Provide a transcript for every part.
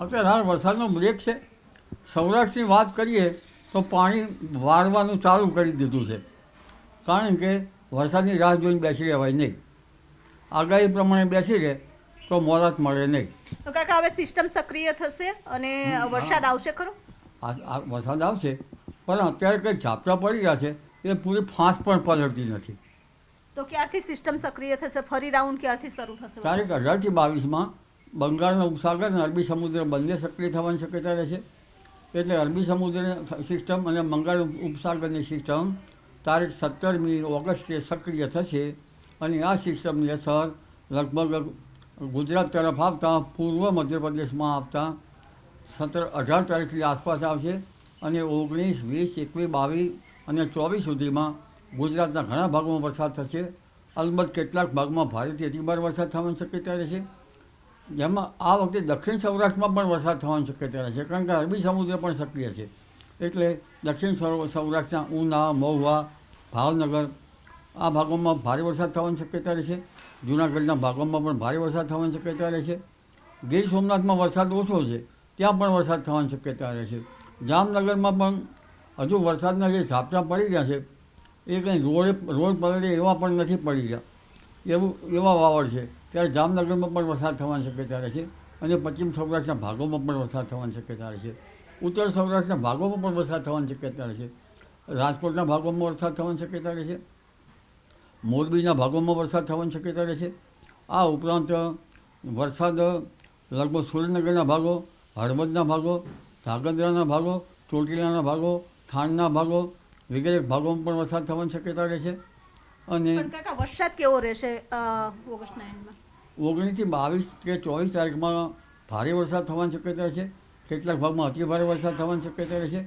અત્યારે હાલ વરસાદનો બ્રેક છે. સૌરાષ્ટ્રની વાત કરીએ તો પાણી વાળવાનું ચાલુ કરી દીધું છે. કારણ કે વરસાદની રાહ જોઈને બેસી રહેવાય નહીં. આગાહી પ્રમાણે બેસી રહે તો મોરાત મળે નહીં. તો કાકા હવે સિસ્ટમ સક્રિય થશે અને વરસાદ આવશે ખરો? વરસાદ આવશે પણ અત્યારે કંઈ ઝાપટા પડી રહ્યા છે એ પૂરી ફાંસ પણ પલળતી નથી. તો ક્યારથી સિસ્ટમ સક્રિય થશે? ફરી રાઉન્ડ ક્યારથી શરૂ થશે? તારીખ અઢારથી બાવીસમાં બંગાળનો ઉપસાગર અને અરબી સમુદ્ર બંને સક્રિય થવાની શક્યતા રહેશે એટલે અરબી સમુદ્ર સિસ્ટમ અને બંગાળ ઉપસાગરની સિસ્ટમ તારીખ સત્તરમી ઓગસ્ટે સક્રિય થશે અને આ સિસ્ટમની અસર લગભગ ગુજરાત તરફ આવતા, પૂર્વ મધ્યપ્રદેશમાં આવતા સત્તર અઢાર તારીખની આસપાસ આવશે અને ઓગણીસ, વીસ, એકવીસ, બાવીસ અને ચોવીસ સુધીમાં ગુજરાતના ઘણા ભાગોમાં વરસાદ થશે. અલબત્ત કેટલાક ભાગમાં ભારેથી અતિભાર વરસાદ થવાની શક્યતા રહેશે જેમાં આ વખતે દક્ષિણ સૌરાષ્ટ્રમાં પણ વરસાદ થવાની શક્યતા રહેશે કારણ કે અરબી સમુદ્ર પણ સક્રિય છે. એટલે દક્ષિણ સૌરાષ્ટ્રના ઉના, મહુવા, ભાવનગર આ ભાગોમાં ભારે વરસાદ થવાની શક્યતા રહેશે જૂનાગઢના ભાગોમાં પણ ભારે વરસાદ થવાની શક્યતા રહેશે ગીર સોમનાથમાં વરસાદ ઓછો છે, ત્યાં પણ વરસાદ થવાની શક્યતા રહેશે જામનગરમાં પણ હજુ વરસાદના જે ઝાપટા પડી રહ્યા છે, એ કંઈ રોડ રોડ પલળે એવા પણ નથી પડી રહ્યા. એવું, એવા વાવડ છે. ત્યારે જામનગરમાં પણ વરસાદ થવાની શક્યતા રહેશે અને પશ્ચિમ સૌરાષ્ટ્રના ભાગોમાં પણ વરસાદ થવાની શક્યતા રહેશે ઉત્તર સૌરાષ્ટ્રના ભાગોમાં પણ વરસાદ થવાની શક્યતા રહેશે રાજકોટના ભાગોમાં વરસાદ થવાની શક્યતા રહેશે મોરબીના ભાગોમાં વરસાદ થવાની શક્યતા રહેશે આ ઉપરાંત વરસાદ લગભગ સુરેન્દ્રનગરના ભાગો, હળવદના ભાગો ધ્રાંગધ્રાના ભાગો, ચોટીલાના ભાગો, થાણના ભાગો વગેરે ભાગોમાં પણ વરસાદ થવાની શક્યતા રહેશે અને કાકા વરસાદ કેવો રહેશે ઓગસ્ટના એન્ડમાં? ઓગણીસથી બાવીસ કે ચોવીસ તારીખમાં ભારે વરસાદ થવાની શક્યતા છે. કેટલાક ભાગમાં અતિ ભારે વરસાદ થવાની શક્યતા રહેશે.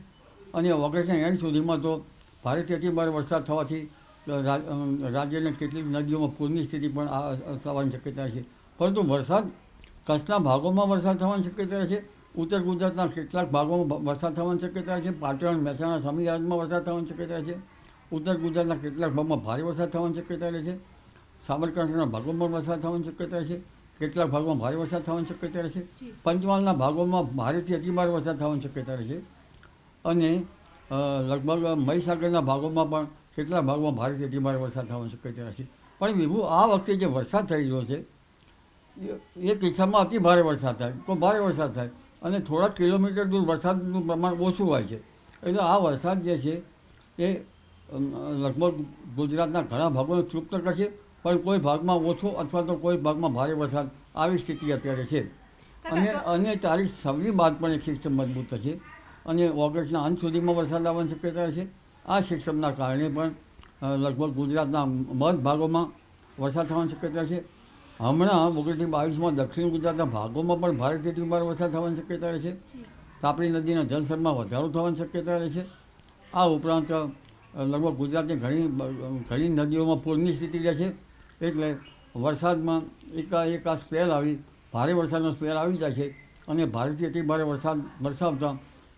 અને ઓગસ્ટના એન્ડ સુધીમાં તો ભારેથી અતિ ભારે વરસાદ થવાથી રાજ્યની કેટલીક નદીઓમાં પૂરની સ્થિતિ પણ થવાની શક્યતા છે. પરંતુ વરસાદ કચ્છના ભાગોમાં વરસાદ થવાની શક્યતા છે. ઉત્તર ગુજરાતના કેટલાક ભાગોમાં વરસાદ થવાની શક્યતા છે. પાટણ મહેસાણા સમીરાજમાં વરસાદ થવાની શક્યતા છે. ઉત્તર ગુજરાતના કેટલાક ભાગમાં ભારે વરસાદ થવાની શક્યતા રહે છે. સાબરકાંઠાના ભાગોમાં વરસાદ થવાની શક્યતા છે. કેટલાક ભાગમાં ભારે વરસાદ થવાની શક્યતા રહેશે પંચમહાલના ભાગોમાં ભારેથી અતિભારે વરસાદ થવાની શક્યતા રહેશે અને લગભગ મહીસાગરના ભાગોમાં પણ કેટલાક ભાગમાં ભારેથી અતિભારે વરસાદ થવાની શક્યતા રહેશે પણ વિભુ, આ વખતે જે વરસાદ થઈ રહ્યો છે, એ- કિસ્સામાં અતિ ભારે વરસાદ થાય, તો ભારે વરસાદ થાય. અને થોડા કિલોમીટર દૂર વરસાદનું પ્રમાણ ઓછું હોય છે. એટલે આ વરસાદ જે છે, એ લગભગ ગુજરાતના ઘણા ભાગોને તૃપ્ત કરશે પણ કોઈ ભાગમાં ઓછો અથવા તો કોઈ ભાગમાં ભારે વરસાદ આવી સ્થિતિ અત્યારે છે. અને અને તારીખ છવ્વીસ બાદ પણ એક સિસ્ટમ મજબૂત થશે અને ઓગસ્ટના અંત સુધીમાં વરસાદ આવવાની શક્યતા છે આ સિસ્ટમના કારણે પણ લગભગ ગુજરાતના મધ ભાગોમાં વરસાદ થવાની શક્યતા છે. હમણાં ઓગણીસથી બાવીસમાં દક્ષિણ ગુજરાતના ભાગોમાં પણ ભારેથી અતિભારે વરસાદ થવાની શક્યતા છે. તાપી નદીના જળસ્તરમાં વધારો થવાની શક્યતા રહે છે. આ ઉપરાંત લગભગ ગુજરાતની ઘણી ઘણી નદીઓમાં પૂરની સ્થિતિ રહે છે. એટલે વરસાદમાં એકાએક આ સ્પેલ આવી, ભારે વરસાદનો સ્પેલ આવી જાય છે અને ભારેથી અતિ ભારે વરસાદ વરસાવતા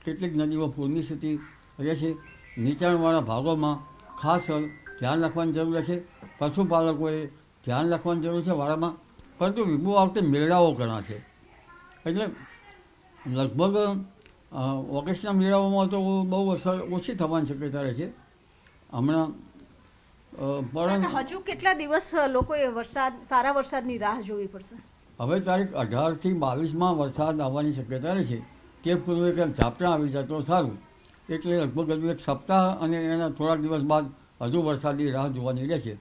કેટલીક નદીઓ પૂરની સ્થિતિ રહેશે નીચાણવાળા ભાગોમાં ખાસ ધ્યાન રાખવાની જરૂર છે પશુપાલકોએ ધ્યાન રાખવાની જરૂર છે વાળામાં પરંતુ વિભુ આ વખતે મેળાઓ ઘણા છે. એટલે લગભગ ઓગસ્ટના મેળાઓમાં તો બહુ અસર ઓછી થવાની શક્યતા રહે છે. હમણાં પણ હજુ કેટલા દિવસ લોકોએ વરસાદ સારા વરસાદની રાહ જોવી પડશે? હવે તારીખ અઢારથી બાવીસમાં વરસાદ આવવાની શક્યતા રહે છે. તે પૂર્વે કંઈક ઝાપટા આવી જાય તો સારું. એટલે લગભગ હજુ એક સપ્તાહ અને એના થોડાક દિવસ બાદ હજુ વરસાદની રાહ જોવાની રહેશે.